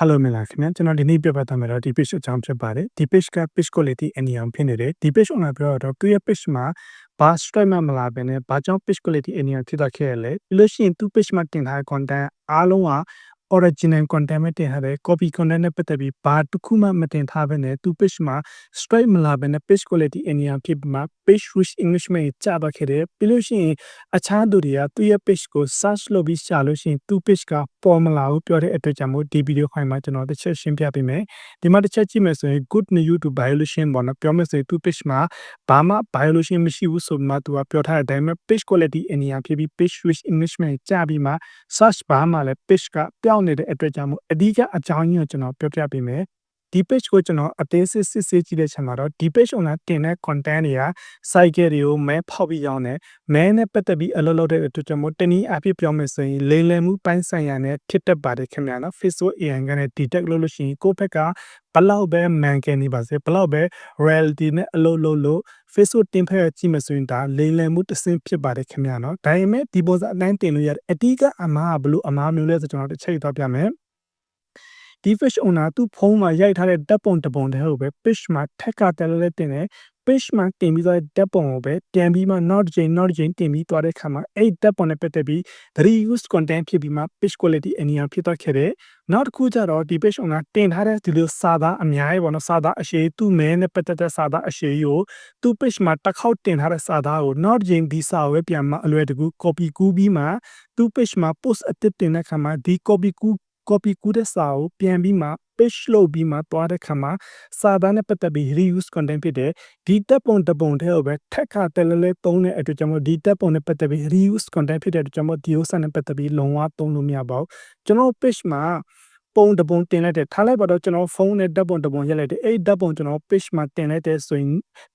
Hello မင်္ဂလာခင်ဗျာကျွန်တော်ဒီနေ့ပြပြသွားမယ်တော့ဒီ page အကြောင်းဖြစ်ပါတယ်ဒီ page က page quality အနည်းအောင်ဖြစ်နေတယ်ဒီ page online ပြောတော့သူရဲ့ page မှာဘာ stripe မှမလာဘဲနဲ့ဘာကြောင့် page quality အနည်းအောင်ဖြစ်သွားခဲ့ရလဲပြီးလို့ရှိရင်သူ page မှာတင်ထားတဲ့ content အားလုံးက original content ပဲတင်ထားတယ် copy content နဲ့ပတ်သက်ပြီးဘာတစ်ခုမှမတင်ထားဘဲနဲ့သူ page မှာ stripe မလာဘဲနဲ့ page quality အနည်းအောင်ဖြစ်ပြီးမှ page reach english မှာကြာသွားခဲ့တယ်ပြီးလို့ရှိရင်အခြားသူတွေကသူ့ရဲ့ page ကို search လုပ်ပြီးရှာလို့ရှိရင်သူ့ page ကပေါ်မလာဘူးပြောတဲ့အတွက်ကြောင့်မို့ဒီ video ခိုင်မှာကျွန်တော်တစ်ချက်ရှင်းပြပေးမယ်ဒီမှာတစ်ချက်ကြည့်မယ်ဆိုရင် good new to violation ပေါ့နော်ပြောမယ်ဆိုရင်သူ့ page မှာဘာမှ violation မရှိဘူးဆိုပြီးမှသူကပြောထားတဲ့အတိုင်းပဲ page quality အနည်းအောင်ဖြစ်ပြီး page reach english မှာကြာပြီးမှ search bar မှာလည်း page ကပြောင်းနေတဲ့အတွက်ကြောင့်မို့အဓိကအကြောင်းရင်းကိုကျွန်တော်ပြောပြပေးမယ် ဒီ page ကိုကျွန်တော်အသေးစစ်စစ်စစ်ကြည့်တဲ့ချိန်မှာတော့ဒီ page online တင်တဲ့ content တွေက site တွေကိုမဲဖောက်ပြီးရောင်းတယ်မဲနဲ့ပတ်သက်ပြီးအလုပ်လုပ်တဲ့အတွက်ကြောင့်မို့တနည်းအားဖြင့်ပြောမယ်ဆိုရင်လိမ်လည်မှုပိုင်းဆိုင်ရာနဲ့ဖြစ်တတ်ပါတယ်ခင်ဗျာနော် Facebook AI ကနေ detect လုပ်လို့ရှိရင်ကိုယ့်ဘက်ကဘလောက်ပဲမှန်ကန်နေပါစေဘလောက်ပဲ reality နဲ့အလုပ်လုပ်လို့ Facebook တင်ဖက်ကြည့်မယ်ဆိုရင်ဒါလိမ်လည်မှုတစ်ဆင့်ဖြစ်ပါတယ်ခင်ဗျာနော်ဒါပေမဲ့ဒီပုံစံအတိုင်းတင်လို့ရတယ်အတိကအမှားကဘလို့အမှားမျိုးလဲဆိုကျွန်တော်တစ်ချက်တော့ပြမယ် ဒီ fish owner သူ့ဖုန်းမှာရိုက်ထားတဲ့ဓာတ်ပုံတစ်ပုံတည်းဟုတ်ပဲ fish မှာထက်ကတယ်လဲတင်တယ် fish မှာတင်ပြီးသွားတဲ့ဓာတ်ပုံကိုပဲပြန်ပြီးမှ not chain not chain တင်ပြီးသွားတဲ့ခါမှာအဲ့ဓာတ်ပုံနဲ့ပတ်သက်ပြီး reuse content ဖြစ်ပြီးမှ fish quality အနည်းဖြစ်သွားခဲ့တယ်နောက်တစ်ခုကျတော့ဒီ fish owner တင်ထားတဲ့ဒီလိုစာသားအများကြီးပေါ့နော်စာသားအရှိသူ့မဲနဲ့ပတ်သက်တဲ့စာသားအရှိကိုသူ့ fish မှာတစ်ခေါက်တင်ထားတဲ့စာသားကို not chain ဒီစာကိုပဲပြန်မှအလွယ်တကူ copy ကူးပြီးမှသူ့ page မှာ post အသစ်တင်တဲ့ခါမှာဒီ copy ကူး copy ကူးတဲ့စာကိုပြန်ပြီးမှ page လုပ်ပြီးမှတွားတဲ့ခါမှာစာသားနဲ့ပတ်သက်ပြီး reuse content ဖြစ်တယ်ဒီတက်ပုံတပုံတဲ့ကိုပဲထက်ခါတလဲလဲသုံးတဲ့အတွက်ကြောင့်မို့ဒီတက်ပုံနဲ့ပတ်သက်ပြီး reuse content ဖြစ်တဲ့အတွက်ကြောင့်မို့ဒီဥစ္စာနဲ့ပတ်သက်ပြီးလုံးဝသုံးလို့မရပါဘူးကျွန်တော် page မှာ ပုံတပုံတင်လိုက်တယ်ထားလိုက်ပါတော့ကျွန်တော်ဖုန်းနဲ့ဓာတ်ပုံတပုံရိုက်လိုက်တယ်အဲ့ဓာတ်ပုံကျွန်တော် page မှာတင်လိုက်တဲ့ဆိုရင်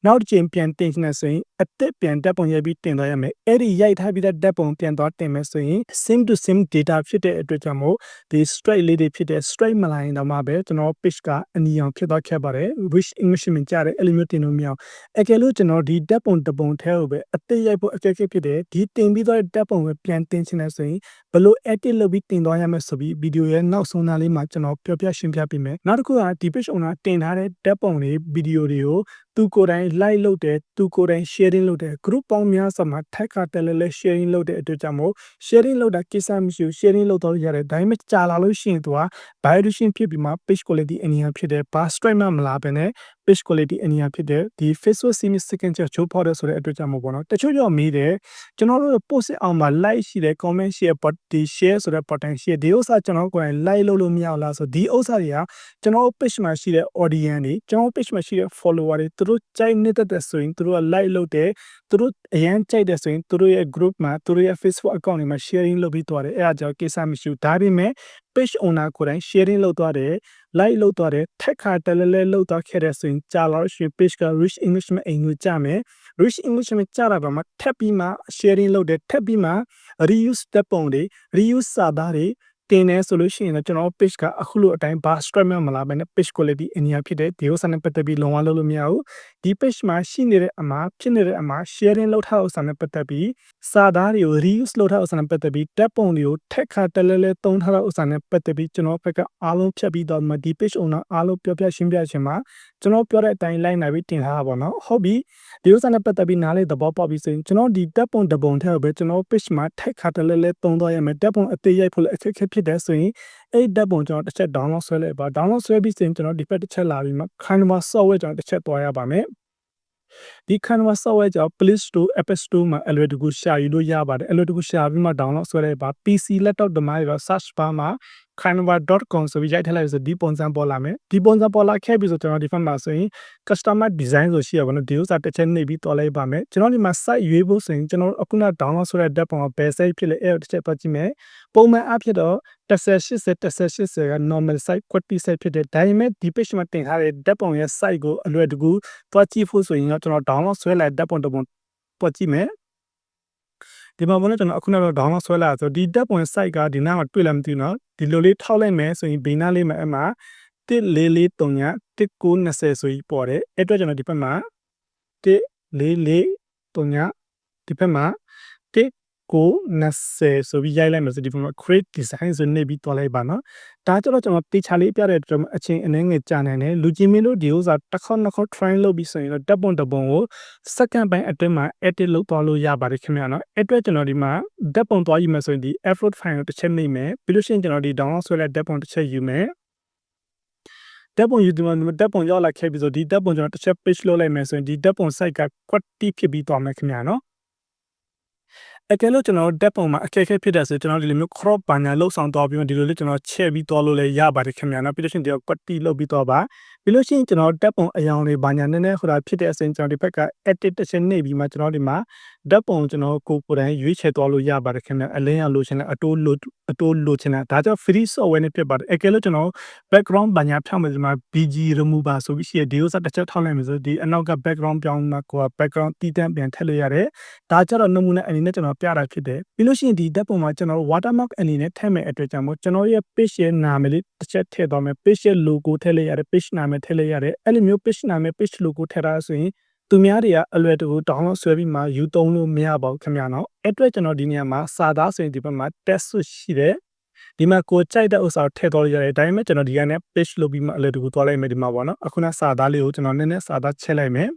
နောက်တစ်ချိန်ပြန်တင်နေဆိုရင်အသက်ပြန်ဓာတ်ပုံရိုက်ပြီးတင်သွားရမယ်အဲ့ဒီရိုက်ထားပြီးတဲ့ဓာတ်ပုံပြန်သွားတင်မယ်ဆိုရင် sim to sim data ဖြစ်တဲ့အတွက်ကြောင့်မို့ဒီ straight လေးတွေဖြစ်တဲ့ straight မလာရင်တော့မှပဲကျွန်တော် page ကအနီအောင်ဖြစ်သွားခဲ့ပါတယ် wish english မြင်ကြတယ်အဲ့လိုမျိုးတင်လို့မရအောင်အကယ်လို့ကျွန်တော်ဒီဓာတ်ပုံတပုံထဲကိုပဲအသက်ရိုက်ဖို့အခက်အခဲဖြစ်တယ်ဒီတင်ပြီးသွားတဲ့ဓာတ်ပုံပဲပြန်တင်ချင်တယ်ဆိုရင် ဘလို့ edit လုပ်ပြီးတင်သွားရမယ်ဆိုပြီးဗီဒီယိုရဲ့နောက်ဆုံးသားလေးမှာကျွန်တော်ပြောပြရှင်းပြပေးမယ်နောက်တစ်ခုကဒီ page owner တင်ထားတဲ့ဓာတ်ပုံတွေဗီဒီယိုတွေကိုသူကိုယ်တိုင် like လုပ်တယ်သူကိုယ်တိုင် sharing လုပ်တယ် group ပေါင်းများစွာမှာ tag ကတယ်လဲလဲ sharing လုပ်တဲ့အတွက်ကြောင့်မို့ sharing လုပ်တာကိစ္စမရှိဘူး sharing လုပ်တော့ရတယ်ဒါပေမဲ့ကြာလာလို့ရှိရင်သူက violation ဖြစ်ပြီးမှ page quality အနည်းဖြစ်တယ် bar strike မှမလာဘဲနဲ့ page quality အနည်းဖြစ်တယ်ဒီ Facebook sim second ချက်ချိုးဖောက်တယ်ဆိုတဲ့အတွက်ကြောင့်မို့ပေါ့နော်တချို့ကြောင့်မေးတယ်ကျွန်တော်တို့ post အောင်မှာ like ရှိတယ် comment ရှိတယ် but ဒီ share ဆိုတဲ့ button ရှိတယ်ဒီဥစ္စာကျွန်တော်ကိုယ်တိုင် like လုပ်လို့မရဘူးလားဆိုဒီဥစ္စာတွေကကျွန်တော် page မှာရှိတဲ့ audience တွေကျွန်တော် page မှာရှိတဲ့ follower တွေသူတို့ကြိုက်နေတဲ့ဆိုရင်သူတို့က like လုပ်တယ်သူတို့အရန်ကြိုက်တယ်ဆိုရင်သူတို့ရဲ့ group မှာသူတို့ရဲ့ Facebook account တွေမှာ sharing လုပ်ပြီးသွားတယ်အဲ့ဒါကြောင့်ကိစ္စမရှိဘူးဒါပေမဲ့ page owner ကိုယ်တိုင် sharing လုပ်သွားတယ် like လုပ်သွားတယ်ထက်ခါတလဲလဲလုပ်သွားခဲ့တဲ့ဆိုရင်ကြာလာလို့ရှိရင် page က rich english မှာအိမ်ကိုကြာမယ် rich english မှာကြာတာပါမှထပ်ပြီးမှ sharing လုပ်တယ်ထပ်ပြီးမှ reuse တက်ပုံတွေ reuse စာသားတွေ တင်နေဆိုလို့ရှိရင်တော့ကျွန်တော် page ကအခုလိုအတိုင်းဘာ strap မလာဘဲနဲ့ page quality အညာဖြစ်တဲ့ဒီဥစ္စာနဲ့ပတ်သက်ပြီးလုံးဝလုပ်လို့မရဘူး ဒီ page မှာရှိနေတဲ့အမှာဖြစ်နေတဲ့အမှာ sharing လုပ်ထားဥစ္စာနဲ့ပတ်သက်ပြီးစာသားတွေကို reuse လုပ်ထားဥစ္စာနဲ့ပတ်သက်ပြီးတက်ပုံတွေကိုထက်ခါတလဲလဲသုံးထားတဲ့ဥစ္စာနဲ့ပတ်သက်ပြီးကျွန်တော်ဘက်ကအားလုံးဖြတ်ပြီးတော့မှဒီ page owner အားလုံးပြောပြရှင်းပြခြင်းမှာကျွန်တော်ပြောတဲ့အတိုင်း line နိုင်ပြီးတင်ထားတာပေါ့နော်ဟုတ်ပြီဒီဥစ္စာနဲ့ပတ်သက်ပြီးနားလေသဘောပေါက်ပြီးဆိုရင်ကျွန်တော်ဒီတက်ပုံတပုံထက်ပဲကျွန်တော် page မှာထက်ခါတလဲလဲသုံးသွားရမယ်တက်ပုံအသေးရိုက်ဖို့လည်းအခက်အခဲဖြစ်တယ်ဆိုရင် အဲ့ဓာတ်ပုံကျွန်တော်တစ်ချက် download ဆွဲလိုက်ပါ download ဆွဲပြီးဆိုရင်ကျွန်တော်ဒီဘက်တစ်ချက်လာပြီးမှ Canva software ကျွန်တော်တစ်ချက်သွားရပါမယ်ဒီ Canva software ကြောင့် Play Store, App Store မှာအလွယ်တကူရှာယူလို့ရပါတယ်အလွယ်တကူရှာပြီးမှ download ဆွဲလိုက်ပါ PC laptop တမိုင်းတော့ search bar မှာ canva.com ဆိုပြီးရိုက်ထည့်လိုက်ဆိုဒီပုံစံပေါ်လာမယ်ဒီပုံစံပေါ်လာခဲ့ပြီဆိုကျွန်တော်ဒီဖက်မှာဆိုရင် customer design ဆိုရှိရပါတော့ဒီဥစ္စာတစ်ချက်နှိပ်ပြီးတော်လိုက်ပါမယ်ကျွန်တော်ဒီမှာ site ရွေးဖို့ဆိုရင်ကျွန်တော်အခုန download ဆိုတဲ့ data ပုံကဘယ် site ဖြစ်လဲအဲ့တစ်ချက်ပတ်ကြည့်မယ်ပုံမှန်အဖြစ်တော့1080 1080က normal site quality site ဖြစ်တယ်ဒါပေမဲ့ဒီ page မှာတင်ထားတဲ့ data ပုံရဲ့ site ကိုအလွယ်တကူသွားကြည့်ဖို့ဆိုရင်တော့ကျွန်တော် download ဆွဲလိုက် data ပုံတစ်ပုံပတ်ကြည့်မယ် ဒီမှာဘုန်းတော်ကျွန်တော်အခုနောက်တော့ download ဆွဲလာဆိုဒီ tab point site ကဒီနားမှာတွေ့လာမသိဘူးနော်ဒီလိုလေးထောက်လိုက်မယ်ဆိုရင်ဘိန်းနားလေးမှာအမှ1443ည1920ဆိုပြီးပေါ်တယ်အဲ့အတွက်ကျွန်တော်ဒီဘက်မှာ1443ညဒီဘက်မှာ ကို20ဆိုပြီးရိုက်လိုက်မယ်ဆိုဒီပုံမှာ create design ဆိုနေပြီးတွားလိုက်ပါနော်ဒါကြတော့ကျွန်တော်တေချာလေးပြတဲ့အတွက်အချင်းအနှဲငယ်ကြာနိုင်တယ်လူချင်းမင်းတို့ဒီဥစ္စာတစ်ခေါက်နှစ်ခေါက် try လုပ်ပြီးဆိုရင်တော့တပ်ပုံတပုံကို second ပိုင်းအတွင်းမှာ edit လုပ်သွားလို့ရပါတယ်ခင်ဗျာနော်အဲ့အတွက်ကျွန်တော်ဒီမှာဓာတ်ပုံသွားယူမယ်ဆိုရင်ဒီ upload file ကိုတစ်ချက်နှိပ်မယ်ပြီးလို့ရှိရင်ကျွန်တော်ဒီ download ဆွဲလိုက်ဓာတ်ပုံတစ်ချက်ယူမယ်ဓာတ်ပုံယူဒီမှာဓာတ်ပုံရောက်လာခဲ့ပြီဆိုဒီဓာတ်ပုံကျွန်တော်တစ်ချက် page လုပ်လိုက်မယ်ဆိုရင်ဒီဓာတ်ပုံ site က quality ဖြစ်ပြီးသွားမယ်ခင်ဗျာနော် အကယ်လို့ကျွန်တော်ဓာတ်ပုံမှာအခက်အခဲဖြစ်တဲ့ဆိုကျွန်တော်ဒီလိုမျိုး crop ဘာညာလှုပ်ဆောင်သွားပြီးမှဒီလိုလေးကျွန်တော်ချက်ပြီးသွားလို့လည်းရပါတယ်ခင်ဗျာနော်ပြီးလို့ရှိရင်ဒီ quality လုပ်ပြီးသွားပါ ပြီးလို့ရှိရင်ကျွန်တော်ဓာတ်ပုံအယောင်လေးဘာညာနည်းနည်းဟိုတာဖြစ်တဲ့အစဉ်ကျွန်တော်ဒီဘက်က edit တစ်ချက်နှိပ်ပြီးမှကျွန်တော်ဒီမှာဓာတ်ပုံကျွန်တော်ကိုကိုယ်တိုင်ရွေးချယ်သွားလို့ရပါတယ်ခင်ဗျာအလင်းရောက်လို့ရှင်လည်းအတိုးလို့အတိုးလို့ရှင်လည်းဒါကြောင့် free software နဲ့ဖြစ်ပါတယ်အကယ်လို့ကျွန်တော် background ဘာညာဖြောင်းမယ်ဒီမှာ BG remover ဆိုပြီးရှိရဒီဥစ္စာတစ်ချက်ထောက်လိုက်မယ်ဆိုဒီအနောက်က background ပြောင်းမှာကိုက background တည်တံ့ပြန်ထည့်လို့ရတယ်ဒါကြတော့နမူနာအနေနဲ့ကျွန်တော်ပြတာဖြစ်တယ်ပြီးလို့ရှိရင်ဒီဓာတ်ပုံမှာကျွန်တော် watermark အနေနဲ့ထည့်မဲ့အတွက်ကြောင့်မို့ကျွန်တော်ရဲ့ page ရဲ့နာမည်လေးတစ်ချက်ထည့်သွားမယ် page ရဲ့ logo ထည့်လိုက်ရတယ် page နာမည်ထည့်လိုက်ရတယ်အဲ့လိုမျိုး page နာမည် page logo ထည့်တာဆိုရင်သူများတွေကအလွယ်တကူ download ဆွဲပြီးမှယူသုံးလို့မရပါဘူးခင်ဗျာနော်အဲ့အတွက်ကျွန်တော်ဒီနေရာမှာစာသားဆိုရင်ဒီဘက်မှာ test ဆွရှိတယ်ဒီမှာကိုကြိုက်တဲ့ဥစ္စာကိုထည့်သွားလို့ရတယ်ဒါပေမဲ့ကျွန်တော်ဒီကနေ page လုပ်ပြီးမှအလွယ်တကူသွားလိုက်မယ်ဒီမှာပေါ့နော်အခုနစာသားလေးကိုကျွန်တော်နည်းနည်းစာသားချက်လိုက်မယ်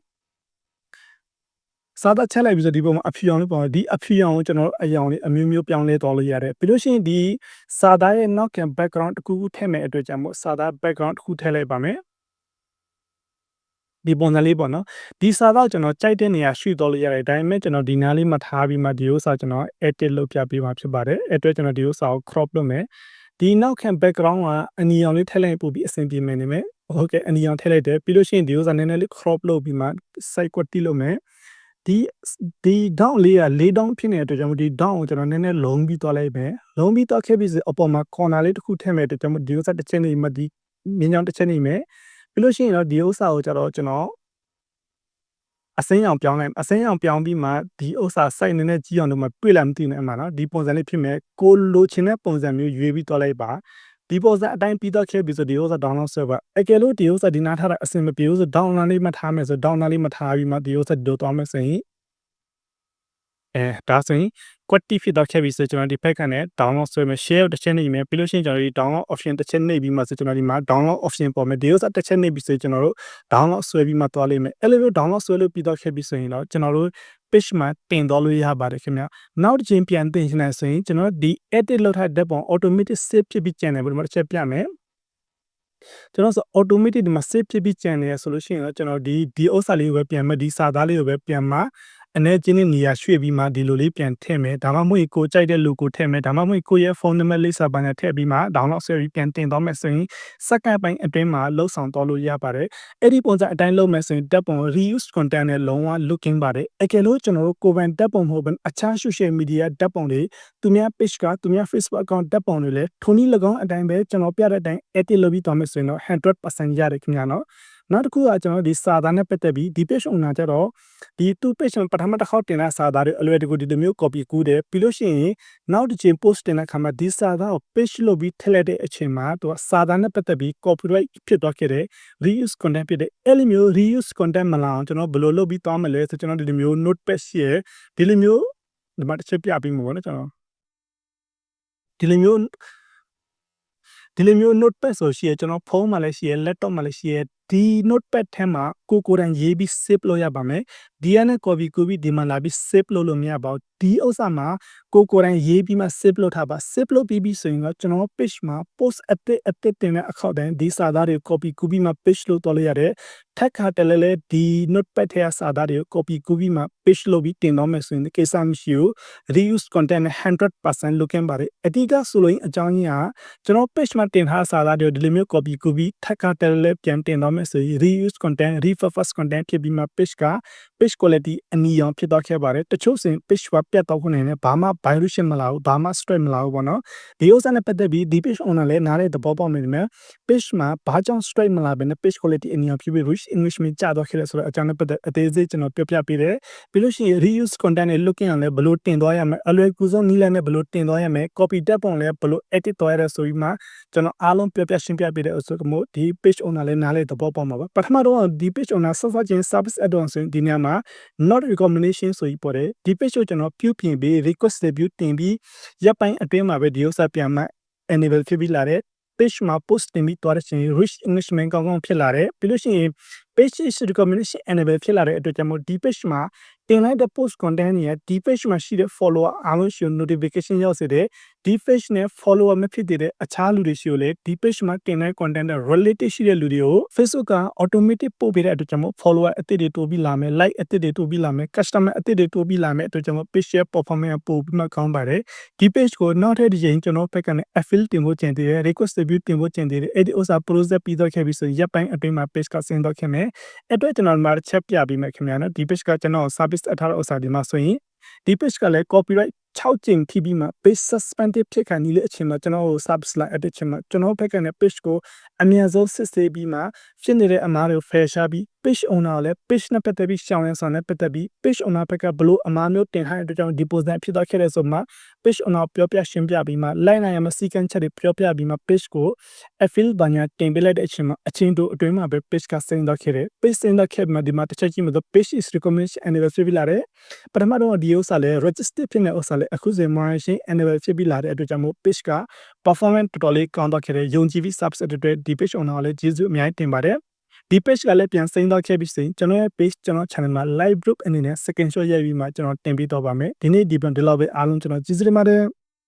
စာသားချက်လိုက်ပြီးဆိုဒီပုံမှာအဖြူအောင်လေးပေါ့ဒီအဖြူအောင်ကိုကျွန်တော်အယောင်လေးအမျိုးမျိုးပြောင်းလဲသွားလို့ရတယ်ပြီးလို့ရှိရင်ဒီစာသားရဲ့နောက်က background တစ်ခုခုထည့်မယ်အတွက်ကြောင့်မို့စာသား background တစ်ခုထည့်လိုက်ပါမယ် ဒီပုံစံလေးပေါ့နော်ဒီစာတော့ကျွန်တော်ကြိုက်တဲ့နေရာရွှေ့သွားလို့ရတယ်ဒါပေမဲ့ကျွန်တော်ဒီနားလေးမှာထားပြီးမှဒီဥစ္စာကျွန်တော် edit လုပ်ပြပေးမှာဖြစ်ပါတယ်အဲ့အတွက်ကျွန်တော်ဒီဥစ္စာကို crop လုပ်မယ်ဒီနောက်ခံ background ကအနီရောင်လေးထည့်လိုက်ပို့ပြီးအဆင်ပြေမယ်နေမယ်ဟုတ်ကဲ့အနီရောင်ထည့်လိုက်တယ်ပြီးလို့ရှိရင်ဒီဥစ္စာနည်းနည်းလေး crop လုပ်ပြီးမှ side quality လုပ်မယ်ဒီဒီ down လေးက၄ down ဖြစ်နေတဲ့အတွက်ကြောင့်မို့ဒီ down ကိုကျွန်တော်နည်းနည်းလုံးပြီးသွားလိုက်မယ်လုံးပြီးသွားခဲ့ပြီးဆိုအပေါ်မှာ corner လေးတစ်ခုထည့်မယ်အတွက်ကြောင့်မို့ဒီဥစ္စာတစ်ချက်နေမှဒီမြင်းချောင်းတစ်ချက်နေမယ် ပြီးလို့ရှိရင်တော့ဒီဥစ္စာကိုကျတော့ကျွန်တော်အစင်းရောင်ပြောင်းလိုက်အစင်းရောင်ပြောင်းပြီးမှဒီဥစ္စာ site နည်းနည်းကြီးအောင်တော့မှတွေ့လာမသိနဲ့အမှန်နော်ဒီပုံစံလေးဖြစ်မယ်ကိုလိုချင်တဲ့ပုံစံမျိုးရွေးပြီးသွားလိုက်ပါဒီပုံစံအတိုင်းပြီးတော့ခဲ့ပြီဆိုဒီဥစ္စာ download server အကယ်လို့ဒီဥစ္စာဒီနားထားတာအဆင်မပြေဘူးဆို download လေးမှထားမယ်ဆို download လေးမှထားပြီးမှဒီဥစ္စာဒီလိုသွားမယ်ဆိုရင်အဲဒါဆိုရင် quality ဖြစ်တော့ခဲ့ပြီဆိုကျွန်တော်ဒီဘက်ကနေ download ဆွဲမယ် share တစ်ချက်နေမယ်ပြီးလို့ရှိရင်ကျွန်တော်ဒီ download option တစ်ချက်နေပြီးမှဆိုကျွန်တော်ဒီမှာ download option ပေါ်မယ်ဒီဥစ္စာတစ်ချက်နေပြီဆိုကျွန်တော်တို့ download ဆွဲပြီးမှသွားလိမ့်မယ်အဲ့လိုမျိုး download ဆွဲလို့ပြီးတော့ခဲ့ပြီဆိုရင်တော့ကျွန်တော်တို့ page မှာတင်သွားလို့ရပါတယ်ခင်ဗျနောက်တစ်ချိန်ပြန်တင်ချင်တယ်ဆိုရင်ကျွန်တော်ဒီ edit လုပ်ထားတဲ့ပုံ automatic save ဖြစ်ပြီးကျန်တယ်ဘယ်လိုမှတစ်ချက်ပြမယ်ကျွန်တော်ဆို automatic ဒီမှာ save ဖြစ်ပြီးကျန်နေရဆိုလို့ရှိရင်တော့ကျွန်တော်ဒီဒီဥစ္စာလေးကိုပဲပြန်မယ်ဒီစာသားလေးကိုပဲပြန်မှာ အနေချင်းနဲ့နေရာရွှေ့ပြီးမှဒီလိုလေးပြန်ထည့်မယ်ဒါမှမဟုတ်ကိုကြိုက်တဲ့လူကိုထည့်မယ်ဒါမှမဟုတ်ကိုရဲ့ဖုန်းနံပါတ်လေးစာပိုင်းနဲ့ထည့်ပြီးမှ download ဆွဲပြီးပြန်တင်သွားမယ်ဆိုရင်စက္ကန့်ပိုင်းအတွင်းမှာလှုပ်ဆောင်သွားလို့ရပါတယ်အဲ့ဒီပုံစံအတိုင်းလုပ်မယ်ဆိုရင်တပ်ပုံ reuse content နဲ့လုံးဝ looking ပါတယ်အကယ်လို့ကျွန်တော်တို့ကိုပိုင်တပ်ပုံမဟုတ်ဘဲအခြား social media တပ်ပုံတွေသူများ page ကသူများ Facebook account တပ်ပုံတွေလည်းထိုနည်း၎င်းအတိုင်းပဲကျွန်တော်ပြတဲ့အတိုင်း edit လုပ်ပြီးသွားမယ်ဆိုရင်တော့100%ရတယ်ခင်ဗျာနော် နောက်တစ်ခုကကျွန်တော်ဒီစာသားနဲ့ပတ်သက်ပြီးဒီ page owner ကျတော့ဒီသူ page ပထမတစ်ခေါက်တင်တဲ့စာသားတွေအလွယ်တကူဒီလိုမျိုး copy ကူးတယ်ပြီးလို့ရှိရင်နောက်တစ်ချိန် post တင်တဲ့အခါမှာဒီစာသားကို page လုပ်ပြီးထည့်လိုက်တဲ့အချိန်မှာသူကစာသားနဲ့ပတ်သက်ပြီး copyright ဖြစ်သွားခဲ့တယ် reuse content ဖြစ်တယ်အဲ့လိုမျိုး reuse content မလာအောင်ကျွန်တော်ဘယ်လိုလုပ်ပြီးသွားမလဲဆိုကျွန်တော်ဒီလိုမျိုး notepad ရှိရယ်ဒီလိုမျိုးဒီမှာတစ်ချက်ပြပြီးမှာပေါ့နော်ကျွန်တော်ဒီလိုမျိုးဒီလိုမျိုး notepad ဆိုရှိရကျွန်တော်ဖုန်းမှာလည်းရှိရ laptop မှာလည်းရှိရ ဒီ notepad ထဲမှာကိုကိုယ်တိုင်ရေးပြီး save လုပ်ရပါမယ်ဒီကနေ copy ကူးပြီးဒီမှာလာပြီး save လုပ်လို့မရပါဘူးဒီဥစ္စာမှာကိုကိုယ်တိုင်ရေးပြီးမှ save လုပ်ထားပါ save လုပ်ပြီးပြီဆိုရင်တော့ကျွန်တော် page မှာ post အသစ်အသစ်တင်တဲ့အခါတိုင်းဒီစာသားတွေ copy ကူးပြီးမှ page လုပ်တော့လို့ရတယ်ထက်ခါတလဲလဲဒီ notepad ထဲကစာသားတွေကို copy ကူးပြီးမှ page လုပ်ပြီးတင်တော့မယ်ဆိုရင်ကိစ္စမရှိဘူး reuse content နဲ့100%လုပ်ကင်းပါတယ်အတိအကဆိုလို့အကြောင်းကြီးကကျွန်တော် page မှာတင်ထားစာသားတွေကိုဒီလိုမျိုး copy ကူးပြီးထက်ခါတလဲလဲပြန်တင်တော့မယ်ဆိုရင် reuse content repurpose content ဖြစ်ပြီးမှ page က page quality အနီရောင်ဖြစ်တော့ခဲ့ပါတယ်တချို့ဆိုရင် page ကပြတ်တော့ခုနေနဲ့ဘာမှ violation မလာဘူးဘာမှ stress မလာဘူးပေါ့နော်ဒီဥစ္စာနဲ့ပတ်သက်ပြီးဒီ page owner လည်းနားတဲ့သဘောပေါက်နေတယ်မယ် page မှာဘာကြောင့် stress မလာဘဲနဲ့ page quality အနီရောင်ဖြစ်ပြီး rich english မှာကြာတော့ခဲ့တယ်ဆိုတော့အကြောင်းနဲ့ပတ်သက်အသေးစိတ်ကျွန်တော်ပြောပြပေးတယ်ပြီးလို့ရှိရင် reuse content နဲ့ looking အောင်လည်းဘယ်လိုတင်သွားရမလဲအလွယ်ကူဆုံးနည်းလမ်းနဲ့ဘယ်လိုတင်သွားရမလဲ copy tab ပုံလည်းဘယ်လို edit သွားရလဲဆိုပြီးမှကျွန်တော်အားလုံးပြောပြရှင်းပြပေးတဲ့ဆိုတော့ဒီ page owner လည်းနားလေသဘောပေါက်မှာပါပထမတော့ဒီ page owner ဆော့ဆော့ချင်း service add-on ဆိုရင်ဒီနေရာမှာ not recommendation ဆိုပြီးပေါ်တယ်ဒီ page ကိုကျွန်တော်ပြုပြင်ပြီး request review တင်ပြီးရပ်ပိုင်းအတွင်းမှာပဲဒီဥစ္စာပြန်မှ enable ဖြစ်ပြီးလာတဲ့ page မှာ post တင်ပြီးသွားတဲ့ချိန် rich engagement ကောင်းကောင်းဖြစ်လာတယ်ပြီးလို့ရှိရင် page is recommendation enable ဖြစ်လာတဲ့အတွက်ကြောင့်မို့ဒီ page မှာတင်လိုက်တဲ့ post content တွေကဒီ page မှာရှိတဲ့ follower အားလုံးရှိကို notification ရောက်စေတယ် ဒီ page နဲ့ follower မဖြစ်တဲ့အခြားလူတွေရှိကိုလည်းဒီ page မှာတင်တဲ့ content နဲ့ related ရှိတဲ့လူတွေကို Facebook က automatic ပို့ပေးတဲ့အတွက်ကြောင့်မို့ follower အသစ်တွေတိုးပြီးလာမယ် like အသစ်တွေတိုးပြီးလာမယ် customer အသစ်တွေတိုးပြီးလာမယ်အတွက်ကြောင့်မို့ page ရဲ့ performance ပိုပြီးမှကောင်းပါတယ်ဒီ page ကိုနောက်ထပ်ဒီချိန်ကျွန်တော်ဘက်ကနေ affiliate တင်ဖို့ကျန်သေးတယ် request review တင်ဖို့ကျန်သေးတယ်အဲ့ဒီဥစ္စာ process ပြီးတော့ခဲ့ပြီဆိုရင်ရပ်ပိုင်းအတွင်းမှာ page ကဆင်းတော့ခဲ့မယ်အဲ့အတွက်ကျွန်တော်ဒီမှာတစ်ချက်ပြပေးမယ်ခင်ဗျာနော်ဒီ page ကကျွန်တော် service အထားတဲ့ဥစ္စာဒီမှာဆိုရင် ဒီ page ကလည်း copyright 6ကြိမ်ထိပြီးမှ page suspended ဖြစ်ခံနေတဲ့အချိန်မှာကျွန်တော်ကို service လိုက်အတဲ့အချိန်မှာကျွန်တော်ဘက်ကနေ page ကိုအမြန်ဆုံးစစ်ဆေးပြီးမှဖြစ်နေတဲ့အမားတွေကို fair ရှာပြီး page owner ကိုလည်း page နဲ့ပတ်သက်ပြီးရှောင်းရမ်းဆောင်နဲ့ပတ်သက်ပြီး page owner ဘက်ကဘလို့အမားမျိုးတင်ထားတဲ့အတွက်ကြောင့် deposit ဖြစ်သွားခဲ့တဲ့ဆိုမှ page owner ပြောပြရှင်းပြပြီးမှလိုက်နိုင်ရမယ့်စီကံချက်တွေပြောပြပြီးမှ page ကို affiliate ဘာညာတင်ပေးလိုက်တဲ့အချိန်မှာအချင်းတို့အတွင်းမှာပဲ page ကဆင်းသွားခဲ့တယ် page ဆင်းသွားခဲ့မှဒီမှာတစ်ချက်ကြည့်မှတော့ page is recommendation anniversary ဖြစ်လာတယ်ပထမတော့ဒီဥစ္စာလဲ register ဖြစ်နေဥစ္စာလဲအခုဆို monetization anniversary ဖြစ်ပြီးလာတဲ့အတွက်ကြောင့်မို့ page က performance တော်တော်လေးကောင်းသွားခဲ့တယ်ယုံကြည်ပြီး subs အတွက်ဒီ page owner ကိုလည်းကျေးဇူးအများကြီးတင်ပါတယ် ဒီ page ကလည်းပြန်စိမ့်တော့ခဲ့ပြီဆိုရင်ကျွန်တော်ရဲ့ page ကျွန်တော် channel မှာ live group အနေနဲ့ second shot ရိုက်ပြီးမှကျွန်တော်တင်ပေးတော့ပါမယ်ဒီနေ့ဒီပြန်ဒီလောက်ပဲအားလုံးကျွန်တော်ကျေးဇူးတင်ပါတယ်